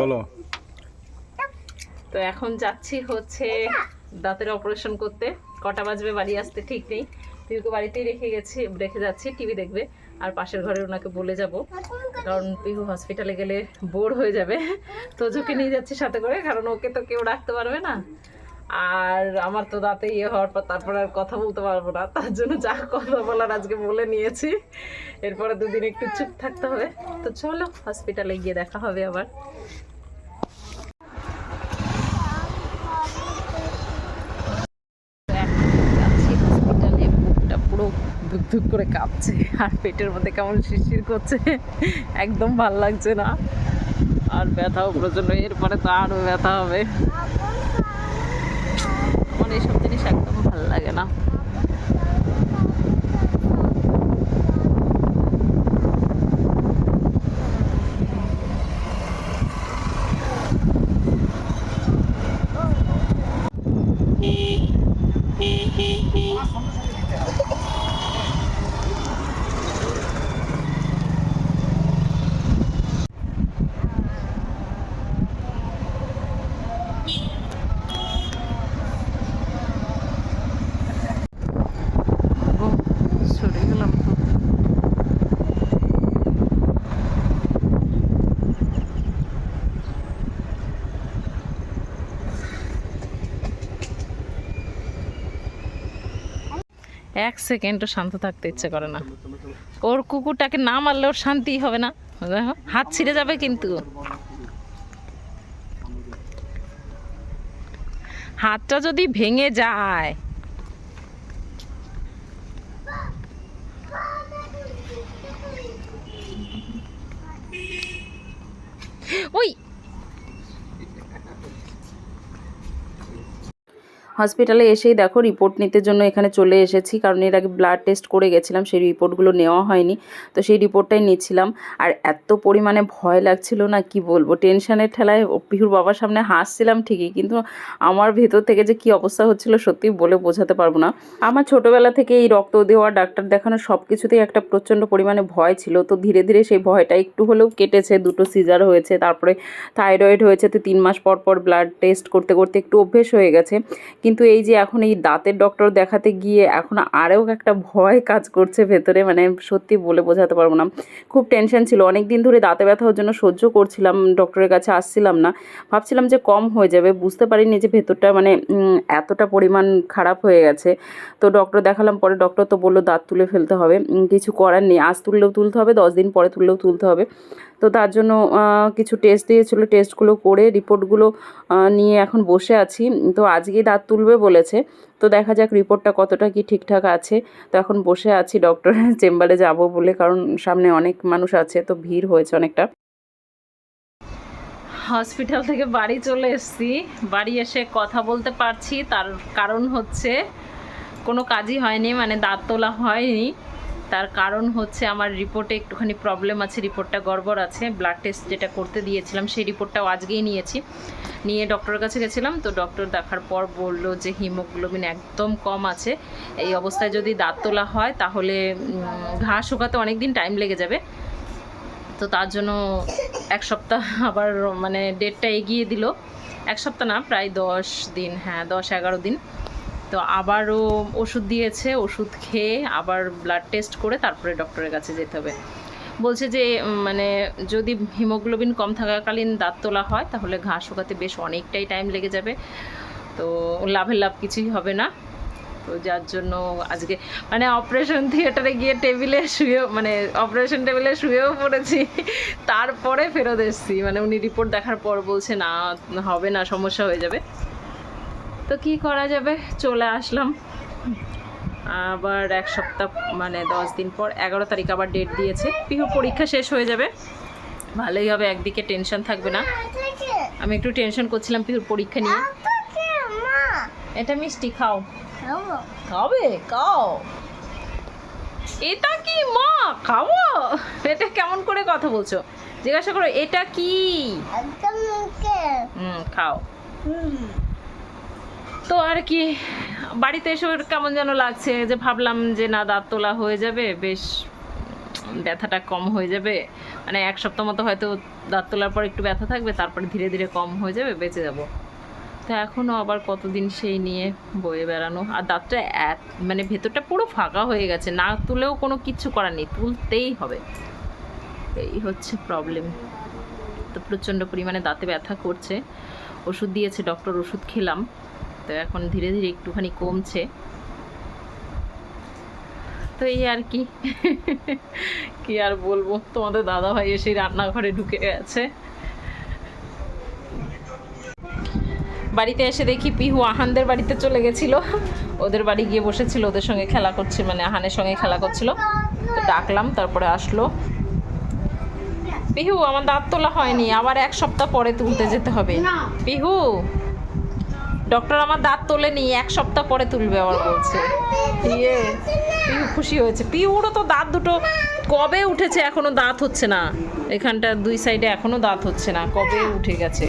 বলো। তো এখন যাচ্ছি হচ্ছে দাঁতের অপারেশন করতে। কটা বাজবে বাড়ি আসতে ঠিক নেই। পিহুকে বাড়িতেই রেখে গেছি, রেখে যাচ্ছি টিভি দেখবে। আর পাশের ঘরে ওনাকে বলে যাব। কারণ পিহু হসপিটালে গেলে বোর হয়ে যাবে। তো ঝুঁকে নিয়ে যাচ্ছি সাথে করে, কারণ ওকে তো কেউ রাখতে পারবে না। আর আমার তো দাঁতে ইয়ে হওয়ার পর তারপর আর কথা বলতে পারব না। তার জন্য যা কথা বলার আজকে বলে নিয়েছি। এরপরে দুদিন একটু চুপ থাকতে হবে। তো চলো হসপিটালে গিয়ে দেখা হবে আবার। ধুক করে কাঁপছে। আর পেটের মধ্যে কেমন শিরশির করছে, একদম ভালো লাগছে না। আর ব্যথাও প্রচণ্ড, এরপরে তো আরও ব্যথা হবে। এইসব জিনিস একদম ভালো লাগে না। এক সেকেন্ডও শান্ত থাকতে ইচ্ছে করে না। ওর কুকুরটাকে না মারলে ওর শান্তি হবে না। হাত ছিঁড়ে যাবে কিন্তু। হাতটা যদি ভেঙে যায় হসপিটালে এসেই দেখো রিপোর্ট নিতে জন্য এখানে চলে এসেছি, কারণ এর আগে ব্লাড টেস্ট করে গেছিলাম, সেই রিপোর্টগুলো নেওয়া হয়নি, তো সেই রিপোর্টটাই নিচ্ছিলাম। আর এত পরিমাণে ভয় লাগছিল না, কি বলব? টেনশনের ঠেলায় পিহুর বাবার সামনে হাসছিলাম ঠিকই, কিন্তু আমার ভেতর থেকে যে কি অবস্থা হচ্ছিল সত্যি বলে বোঝাতে পারব না। আমার ছোটোবেলা থেকে এই রক্ত দেওয়া, ডাক্তার দেখানো সব কিছুতেই একটা প্রচণ্ড পরিমাণে ভয় ছিল, তো ধীরে ধীরে সেই ভয়টা একটু হলেও কেটেছে, দুটো সিজার হয়েছে, তারপরে থাইরয়েড হয়েছে, তো তিন মাস পর পর ব্লাড টেস্ট করতে করতে একটু অভ্যেস হয়ে গেছে। কিন্তু এই যে এখন এই দাঁতের ডক্টর দেখাতে গিয়ে এখন আরও একটা ভয় কাজ করছে ভেতরে মানে সত্যি বলে বোঝাতে পারব না। খুব টেনশন ছিল। অনেক দিন ধরে দাঁতে ব্যথা হওয়ার জন্য সহ্য করছিলাম ডক্টরের কাছে আসছিলাম না। ভাবছিলাম যে কম হয়ে যাবে, বুঝতে পারিনি যে ভেতরটা মানে এতটা পরিমাণ খারাপ হয়ে গেছে। তো ডক্টর দেখালাম, পরে ডক্টর তো বলল, দাঁত তুলে ফেলতে হবে। কিছু করার নেই। আজ তুললেও তুলতে হবে, দশ দিন পরে তুললেও তুলতে হবে। তো তার জন্য কিছু টেস্ট দিয়েছিলো। টেস্টগুলো করে রিপোর্টগুলো নিয়ে এখন বসে আছি। তো আজকেই দাঁত তুলবে বলেছে। তো দেখা যাক রিপোর্টটা কতটা কি ঠিকঠাক আছে। তো এখন বসে আছি ডক্টরের চেম্বারে যাব বলে, কারণ সামনে অনেক মানুষ আছে, তো ভিড় হয়েছে অনেকটা। হসপিটাল থেকে বাড়ি চলে এসেছি। বাড়ি এসে কথা বলতে পারছি। তার কারণ হচ্ছে, কোনো কাজই হয়নি মানে দাঁত তোলা হয়নি। তার কারণ হচ্ছে আমার রিপোর্টে একটুখানি প্রবলেম আছে, রিপোর্টটা গড়বড় আছে। ব্লাড টেস্ট যেটা করতে দিয়েছিলাম, সেই রিপোর্টটাও আজকেই নিয়েছি। নিয়ে ডক্টরের কাছে গেছিলাম, তো ডক্টর দেখার পর বলল যে হিমোগ্লোবিন একদম কম আছে। এই অবস্থায় যদি দাঁত তোলা হয়, তাহলে ঘা শুকাতে অনেক দিন টাইম লেগে যাবে। তো তার জন্য এক সপ্তাহ আবার মানে ডেটটা এগিয়ে দিল। এক সপ্তাহ না, প্রায় দশ দিন হ্যাঁ দশ এগারো দিন। তো আবারও ওষুধ দিয়েছে, ওষুধ খেয়ে আবার ব্লাড টেস্ট করে তারপরে ডক্টরের কাছে যেতে হবে। বলছে যে মানে যদি হিমোগ্লোবিন কম থাকাকালীন দাঁত তোলা হয়, তাহলে ঘা শুকাতে বেশ অনেকটাই টাইম লেগে যাবে। তো লাভের লাভ কিছুই হবে না। তো যার জন্য আজকে মানে অপারেশন থিয়েটারে গিয়ে টেবিলে শুয়েও মানে অপারেশন টেবিলে শুয়েও পড়েছি। তারপরে ফেরত এসেছি। মানে উনি রিপোর্ট দেখার পর বলছে, না, হবে না, সমস্যা হয়ে যাবে। তো কি করা যাবে? চলে আসলাম। আবার এক সপ্তাহ মানে দশ দিন পর এগারো তারিখ আবার ডেট দিয়েছে। পিহুর পরীক্ষা শেষ হয়ে যাবে। ভালোই হবে একদিকে টেনশন থাকবে না। আমি একটু টেনশন করছিলাম পিহুর পরীক্ষা নিয়ে। এটা মিষ্টি খাও। খাবে খাও। এটা কি মা? খাব? এটা কেমন করে কথা বলছো? জিজ্ঞাসা করো এটা কি? হুম খাও। তো আর কি, বাড়িতে এসে কেমন যেন লাগছে, যে ভাবলাম যে না, দাঁত তোলা হয়ে যাবে, বেশ ব্যথাটা কম হয়ে যাবে। মানে এক সপ্তাহ মতো হয়তো দাঁত তোলার পর একটু ব্যথা থাকবে, তারপরে ধীরে ধীরে কম হয়ে যাবে, বেঁচে যাব। তো এখনও আবার কতদিন সেই নিয়ে বয়ে বেড়ানো। আর দাঁতটা এত মানে ভেতরটা পুরো ফাঁকা হয়ে গেছে, না তুলেও কোনো কিচ্ছু করার নেই, তুলতেই হবে। এই হচ্ছে প্রবলেম তো প্রচণ্ড পরিমাণে দাঁতে ব্যথা করছে। ওষুধ দিয়েছে ডক্টর ওষুধ খেলাম। তো এখন ধীরে ধীরে একটুখানি কমছে। তো এই আর কি। কি আর বলব? তোমাদের দাদা ভাই এসে রান্নাঘরে ঢুকে গেছে। বাড়িতে এসে দেখি পিহু আহানদের বাড়িতে চলে গেছিল। ওদের বাড়ি গিয়ে বসেছিল, ওদের সঙ্গে খেলা করছে মানে আহানের সঙ্গে খেলা করছিল। তো ডাকলাম, তারপরে আসলো। পিহু, আমার দাঁত তোলা হয়নি, আবার এক সপ্তাহ পরে তুলতে যেতে হবে। পিহু! ডক্টর আমার দাঁত তোলেনি এক সপ্তাহ পরে তুলবে, আবার বলছে। দিয়ে পিউ খুশি হয়েছে। পিউরও তো দাঁত দুটো কবে উঠেছে এখনও দাঁত হচ্ছে না। এখানটা দুই সাইডে এখনও দাঁত হচ্ছে না, কবে উঠে গেছে?